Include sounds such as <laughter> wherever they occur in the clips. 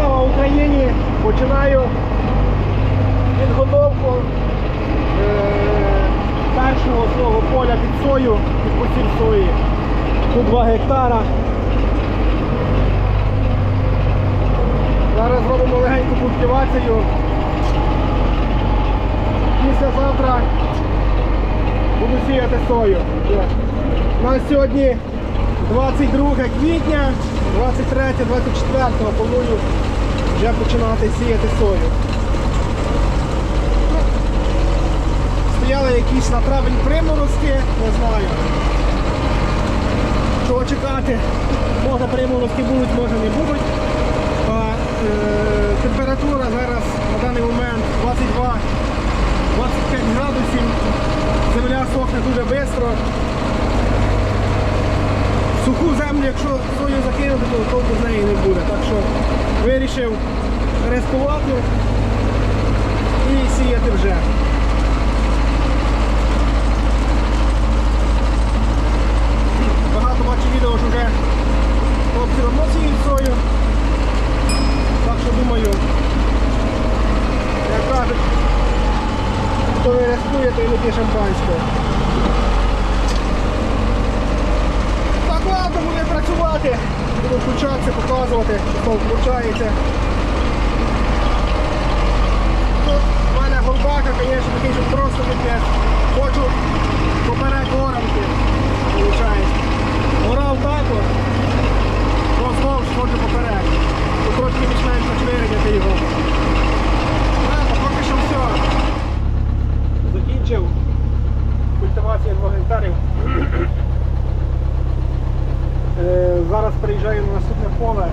Слава Україні! Починаю підготовку е, першого свого поля під сою, під посів сої. Тут 2 гектара. Зараз зробимо легеньку культивацію. Післязавтра буду сіяти сою. У нас сьогодні 22 квітня, 23-24 планую вже починати сіяти сою. Стояли якісь на травень приморозки, не знаю. Чого чекати? Може приморозки будуть, може не будуть. А, е, температура зараз на даний момент 22 25 градусів. Земля сохне дуже швидко. Суху землю, якщо сою закинути, то толку з неї не буде. Так що вирішив рискувати і сіяти вже. Багато бачу відео, що вже хлопці давно сіють сою. Так що думаю, як кажуть, хто не рискує, той не п'є шампанського. Так ладно, буде працювати. Буду показувати, що виходить. Тут в мене голбака, звісно, такий, що просто таке. Хочу поперек оранки. Виходить. Орав так от. Роздовж хочу поперек. Тут трошки більш-менш вирівняти його. Ладно, поки що все. Закінчив. Культивація 2 гектарів. Е, Зараз приїжджаю на наступне поле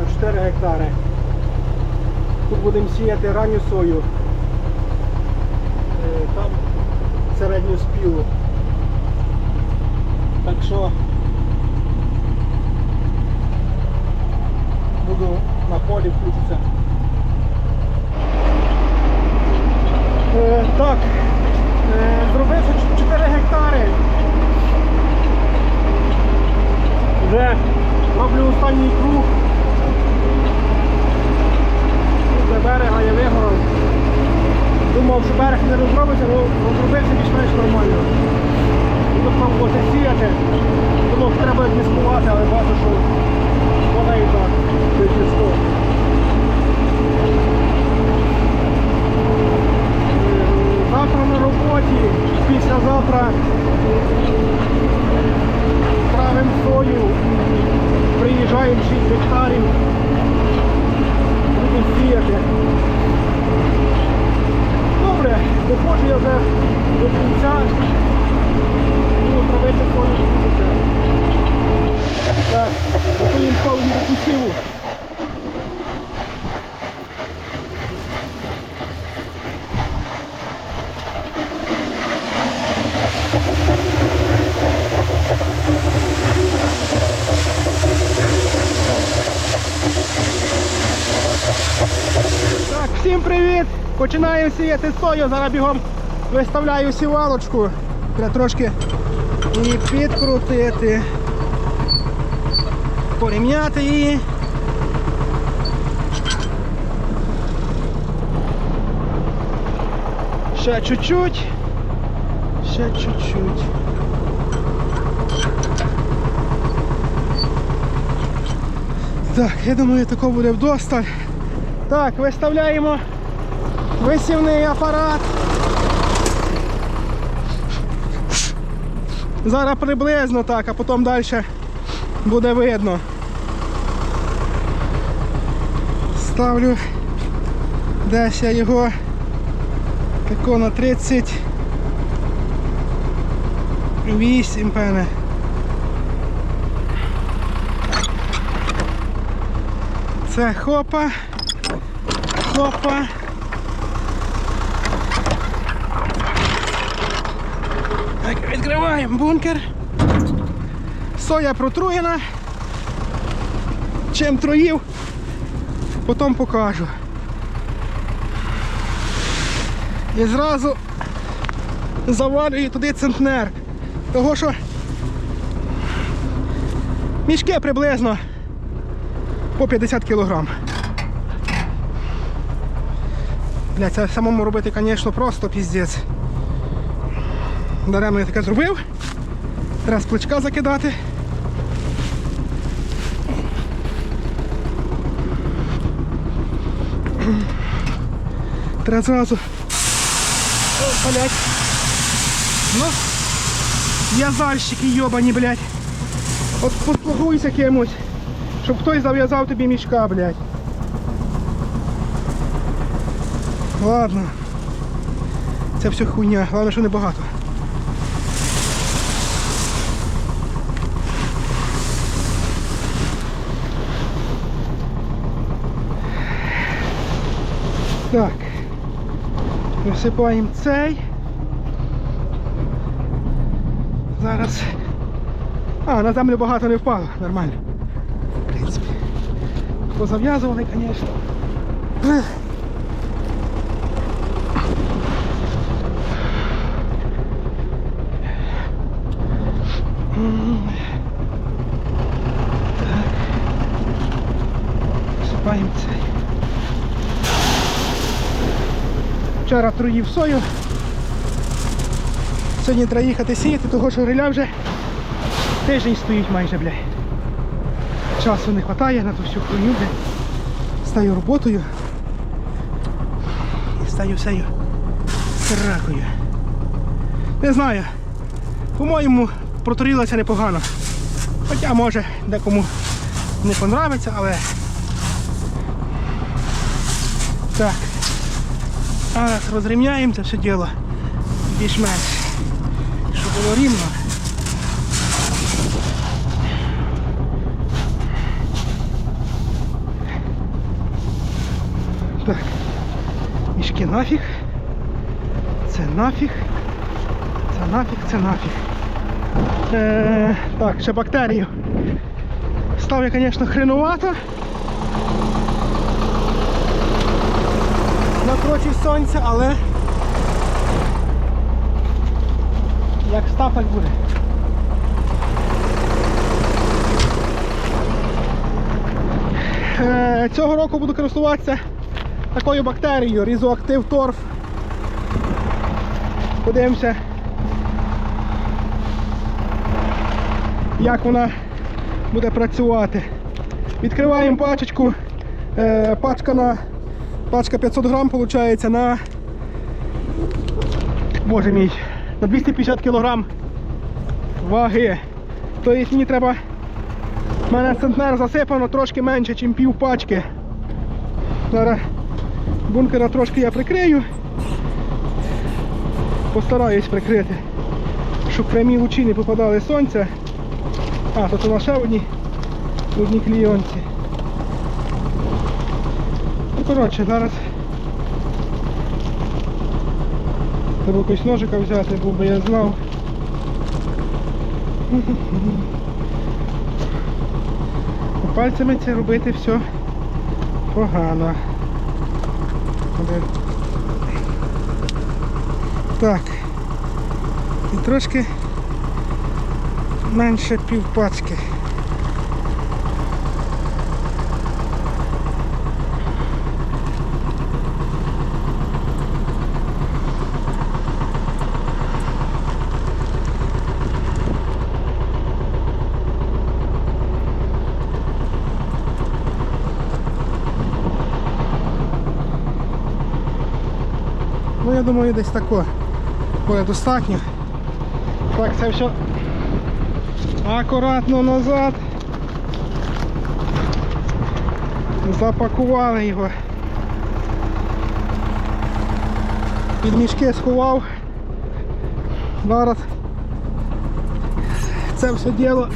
на 4 гектари. Тут будемо сіяти ранню сою. Е, Там середню спілу. Так що буду на полі включитися. Е, Так, е, зробивши 4 гектари. Вже роблю останній круг. Тут до берега я вигорав. Думав, що берег не розробиться, але розробився більш-менш нормально. Буду пробувати сіяти. Думав, що треба дискувати, але бачу, що вона і так. Через то. Е, Завтра на роботі, післязавтра правим сою, приїжджаємо 6 гектарів, будемо сіяти. Добре, доходжу я вже до кінця, буду травити свою кінця. Так, готуємо повні до посіву. Так, всім привіт! Починаю сіяти сою, зараз бігом виставляю сівалочку. Треба трошки її підкрутити, порівняти її. Ще чуть-чуть. Ще чуть-чуть. Так, я думаю, такого буде вдосталь. Так, виставляємо висівний апарат. Зараз приблизно так, а потім далі буде видно. Ставлю десь я його тако на 38 певне. Це хопа. Хопа. Так, відкриваємо бункер. Соя протруєна. Чим троїв, потім покажу. І зразу завалюю туди центнер. Того що мішки приблизно по 50 кілограм. Бля, це самому робити, звісно, просто піздець. Даремно я таке зробив. Треба з плечка закидати. Треба зразу. О, блядь. Ну, в'язальщики йобані, блядь. От послугуйся кимось, щоб хтось зав'язав тобі мішка, блядь. Ладно. Це все хуйня, головне, що не багато. Так. Висипаємо цей. Зараз. А, на землю багато не впало, нормально. В принципі. Позав'язували, звісно. Ех. М. Так. Висипаємо цей. Вчора труїв сою. Сьогодні треба їхати сіяти, того що гриля вже тиждень стоїть майже, блядь. Часу не вистачає на ту всю хуйню, блядь. Стаю роботою. І стаю всею сракою. Не знаю. По-моєму, протурилася непогано. Хоча може декому не понравиться, але. Так. Зараз розрівняємо це все діло. Більш-менш. Щоб було рівно. Так. Мішки нафіг. Це нафіг. Це нафіг, це нафіг. Е, так, ще бактерію. Став я, звісно, хреновато. Напроти сонця, але як так буде. Е, цього року буду користуватися такою бактерією різоактив торф. Подивимося, як вона буде працювати. Відкриваємо пачечку. Е, пачка на пачка 500 грам виходить на боже мій, на 250 кілограм ваги. Тобто мені треба у мене центнер засипано трошки менше, ніж пів пачки. Зараз бункера трошки я прикрию. Постараюсь прикрити, щоб прямі лучі не попадали сонця. А, тут у нас ще одні, одні клійонці. Коротше, зараз треба якось ножика взяти, бо би я знав. Пальцями це робити все погано. Так. І трошки менше півпачки. Думаю десь тако буде достатньо. Так, це все акуратно назад. Запакували його. Під мішки сховав. Зараз це все діло.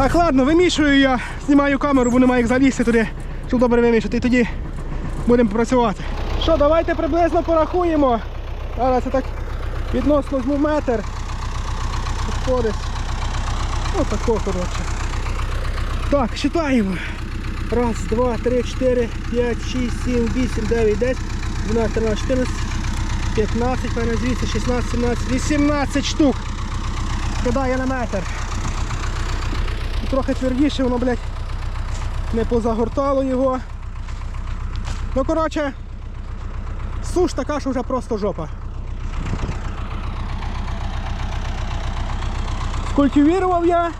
Так, ладно, вимішую я, знімаю камеру, бо немає як залізти туди, щоб добре вимішати, і тоді будемо працювати. Що, давайте приблизно порахуємо. Зараз я так відносно візьму метр. Підходить. Ось тако, коротше. Так, считаємо. Раз, два, три, чотири, п'ять, шість, сім, вісім, дев'ять, десять, 12, 13, 14, 15, певне звідси, 16, 17, 18 штук. Кидає на метр. Трохи твердіше воно, блядь, не позагортало його. Ну, коротше, суш така, що вже просто жопа. Скультивірував я.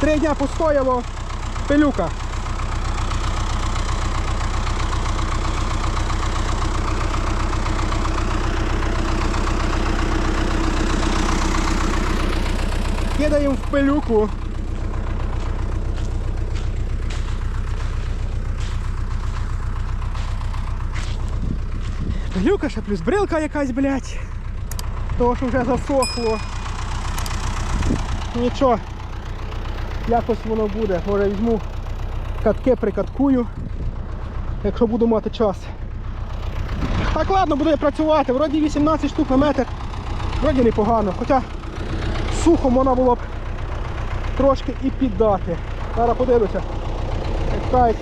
Три дня постояло пилюка. Кидаємо в пилюку. Пилюка ще плюс брилка якась, блядь. Того, що вже засохло. Нічого. Якось воно буде. Може візьму катки, прикаткую, якщо буду мати час. Так ладно, буду я працювати. Вроді 18 штук на метр. Вроді непогано. Хоча сухо можна було б трошки і піддати. Зараз подивлюся. Як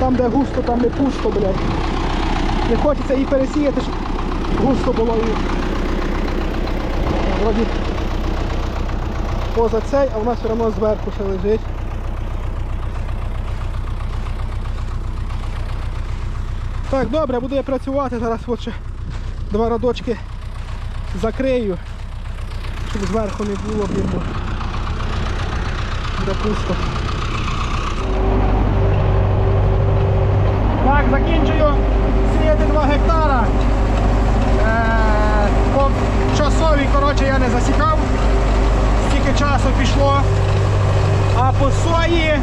там де густо, там не пусто, блядь. Не хочеться і пересіяти, щоб густо було і вроді поза цей, а нас все одно зверху ще лежить. Так, добре, буду я працювати, зараз от два радочки закрию, щоб зверху не було видно. Буде пусто. Так, закінчую сіяти 2 гектара. Е, по часовій, коротше, я не засікав скільки часу пішло. А по сої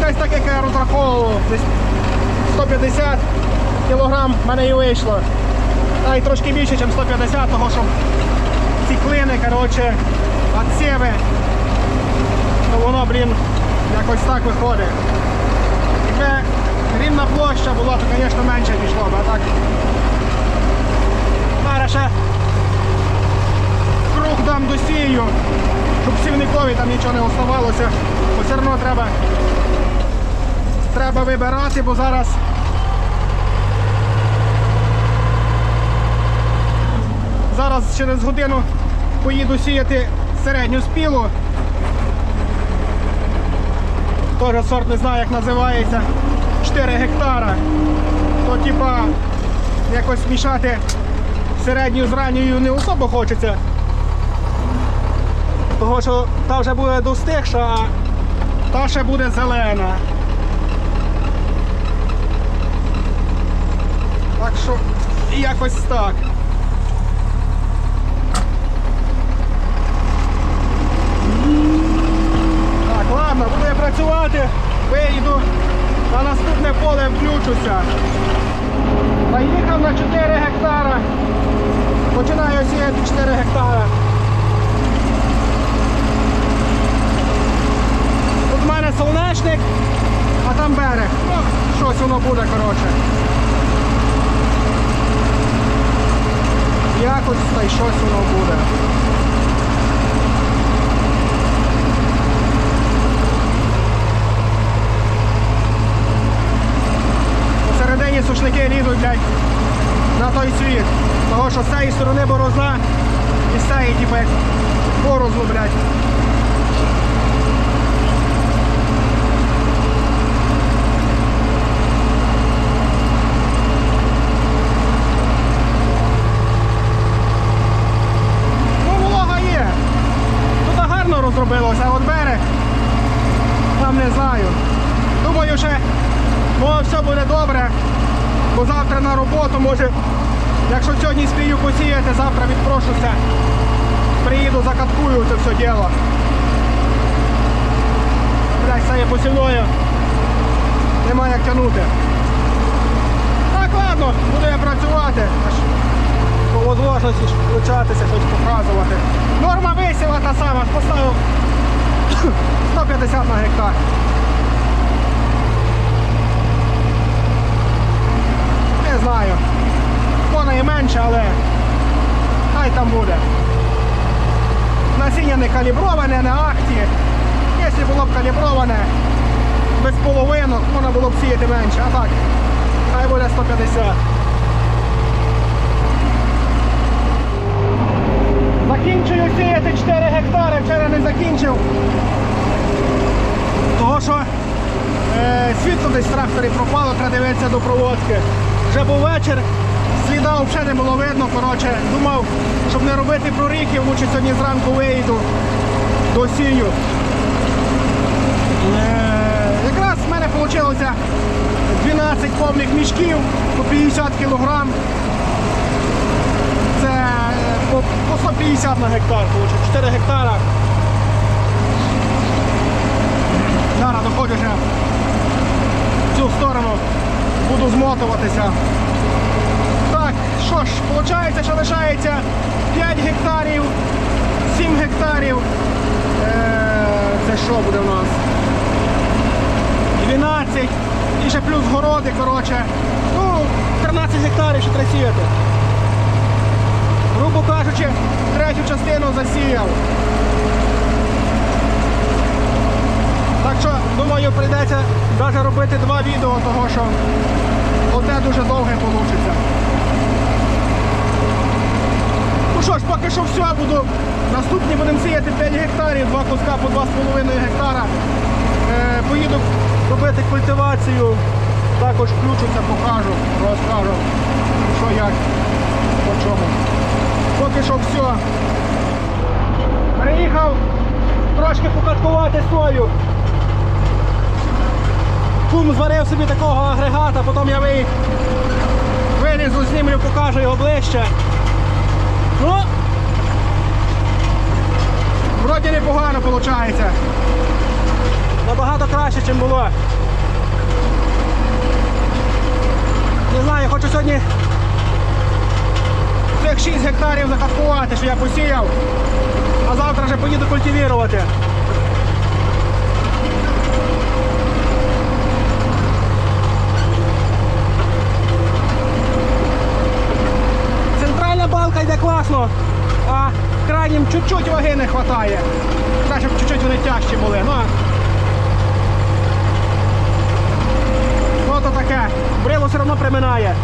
десь так, як я розраховував, десь 150 кілограм в мене і вийшло. Та й трошки більше, ніж 150, того що ці клини, коротше, отсіви, то воно, блін, якось так виходить. Якби рівна площа була, то, звісно, менше пішло, б, а так. Зараз круг дам досію, щоб сівникові там нічого не оставалося, бо все одно треба, треба вибирати, бо зараз зараз через годину поїду сіяти середню спілу. Теж сорт не знаю, як називається. 4 гектара. То типа якось мішати середню з ранньою не особо хочеться. Того що та вже буде достигша, а та ще буде зелена. Так що якось. Так, ладно, буду я працювати, вийду на наступне поле включуся. Поїхав на 4 гектара. Починаю сіяти 4 гектара. Тут в мене сонячник, а там берег. Ну, щось воно буде, коротше. Якось та й щось воно буде. Сушники лізуть, блядь, на той світ. Того, що з цієї сторони борозна і з цієї, типу, борозну, блядь. Ну, волога є. Тут гарно розробилося, от берег. Там не знаю. Думаю, ще ну, все буде добре. Бо завтра на роботу може, якщо сьогодні спію посіяти, завтра відпрошуся. Приїду, закаткую це все діло. Блять, це є посівною. Нема як тягнути. Так, ладно, буду я працювати. Аж по ж включатися, щось показувати. Норма висіла та сама, поставив <coughs> 150 на гектар. Знаю. І менше, але хай там буде. Насіння не каліброване, не ахті. Якщо було б каліброване без половинок, можна було б сіяти менше. А так, хай буде 150. Закінчую сіяти 4 гектари, вчора не закінчив. Того що е, світло десь в тракторі пропало, треба дивитися до проводки. Вже був вечір, сліда взагалі не було видно. Коротше, думав, щоб не робити проріхів, лучше сьогодні зранку вийду до сію. Якраз в мене вийшло 12 повних мішків по 50 кг. Це е, по, по 150 на гектар, виходить, 4 гектара. Зараз доходжу вже в цю сторону, буду змотуватися. Так, що ж, виходить, що лишається 5 гектарів, 7 гектарів. Е, це що буде у нас? 12 і ще плюс городи, коротше. Ну, 13 гектарів ще треба сіяти. Грубо кажучи, третю частину засіяв. Так що, думаю, прийдеться навіть робити два відео, того що одне дуже довге вийде. Ну що ж, поки що все буду. Наступні будемо сіяти 5 гектарів, два куска по 2,5 гектара. Е, поїду робити культивацію. Також включуся, покажу, розкажу, що як, по чому. Поки що все. Приїхав трошки покаткувати сою. Кум зварив собі такого агрегата, потім я ви- вилізу, знімлю, покажу його ближче. Ну, вроді непогано виходить. Набагато краще, ніж було. Не знаю, хочу сьогодні цих 6 гектарів закаткувати, що я посіяв, а завтра вже поїду культивувати. Йде класно, а крайнім чуть-чуть ваги не вистачає. Треба, щоб чуть-чуть вони тяжчі були. Ну, Ну то таке, брило все одно приминає.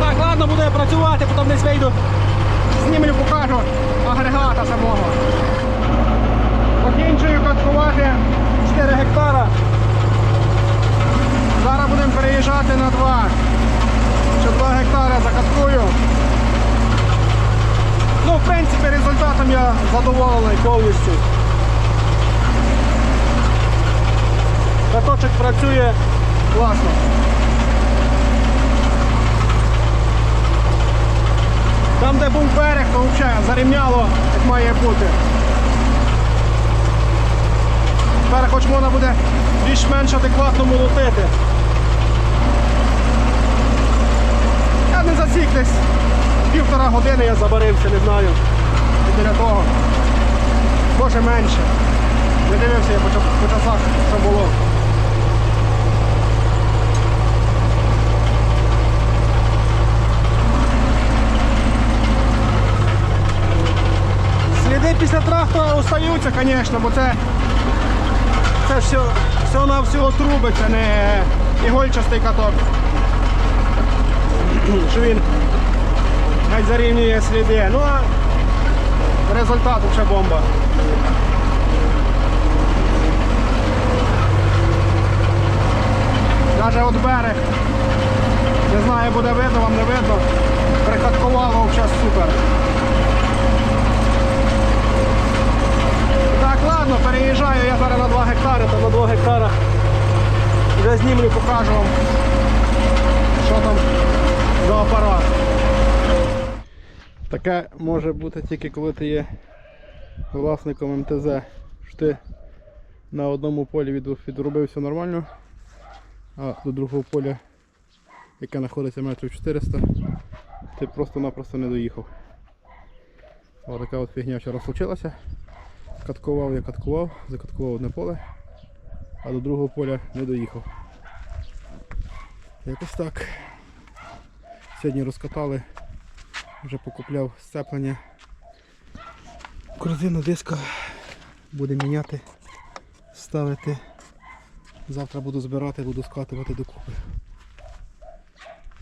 Так, ладно, буду я працювати, потім десь вийду, знімлю, покажу агрегата самого. Закінчую каткувати 4 гектара. Будемо переїжджати на 2. Ще 2 гектари закаткую. Ну, в принципі, результатом я задоволений повністю. Каточок працює класно. Там, де був берег, то взагалі зарівняло, як має бути. Тепер хоч можна буде більш-менш адекватно молотити. Я не засік десь півтора години я забарився, не знаю. І біля того. Може менше. Не дивився я по, часах, що було. Сліди після трактора остаються, звісно, бо це, це все, все на всього труби, це не ігольчастий каток. Що він геть зарівнює сліди. Ну а результат вже бомба. Навіть от берег. Не знаю, буде видно, вам не видно. Прикаткувало взагалі супер. Так, ладно, переїжджаю я зараз на 2 гектари, то на 2 гектарах вже знімлю, покажу вам, що там за апарат. Таке може бути тільки коли ти є власником МТЗ, що ти на одному полі від- відробився нормально, а до другого поля, яке знаходиться метрів 400, ти просто-напросто не доїхав. Ось така от фігня вчора случилася. Каткував я каткував, закаткував одне поле, а до другого поля не доїхав. Якось так. Сьогодні розкатали, вже покупляв сцеплення. Корзину диска Будемо міняти, ставити. Завтра буду збирати, буду скатувати докупи.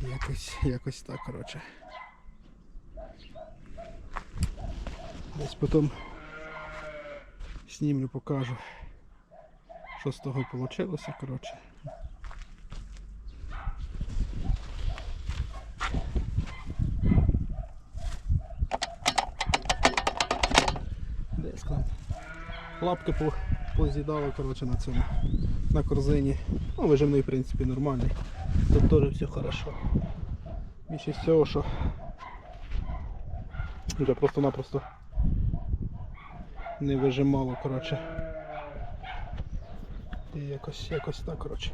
Якось, якось так, коротше. Десь потім знімлю, покажу, що з того вийшло, коротше. Десь там. Лапки по, поз'їдали, коротше, на цьому. На корзині. Ну, вижимний, в принципі, нормальний. Тут теж все хорошо. Більше всього, що вже просто-напросто не вижимало, коротше. І якось, якось так, коротше.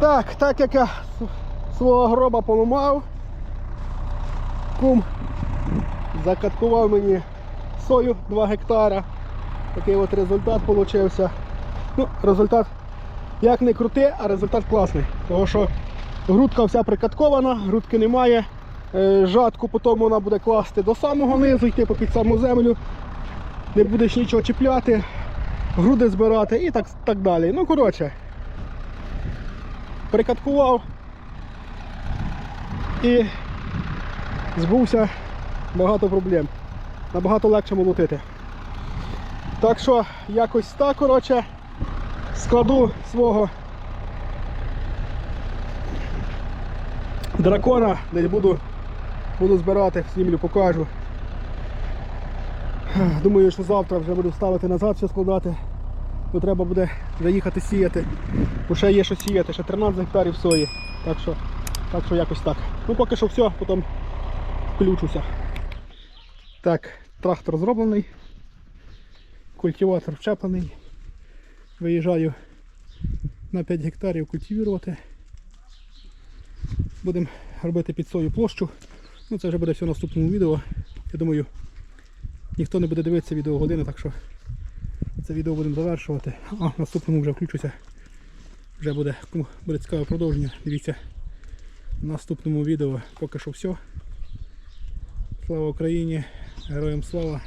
Так, так як я свого гроба поламав, кум закаткував мені сою 2 гектара. Такий от результат получився. Ну, результат як не крутий, а результат класний. Тому що грудка вся прикаткована, грудки немає. Е, Жатку потім вона буде класти до самого низу, йти під саму землю. Не будеш нічого чіпляти, груди збирати і так, так далі. Ну, коротше, прикаткував і збувся багато проблем. Набагато легше молотити. Так що якось так, коротше, складу свого дракона, десь буду, буду збирати, знімлю, покажу. Думаю, що завтра вже буду ставити назад, все складати. Бо треба буде заїхати сіяти. Бо ще є що сіяти, ще 13 гектарів сої. Так що, так що якось так. Ну поки що все, потім включуся. Так, трактор зроблений, культиватор вчеплений. Виїжджаю на 5 гектарів культивувати. Будемо робити під сою площу. Ну це вже буде все в наступному відео. Я думаю, ніхто не буде дивитися відео години, так що це відео будемо завершувати. А в наступному вже включуся. Вже буде, кому буде цікаве продовження. Дивіться в наступному відео. Поки що все. Слава Україні! Героям слава!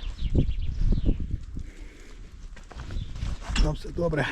Там все добре.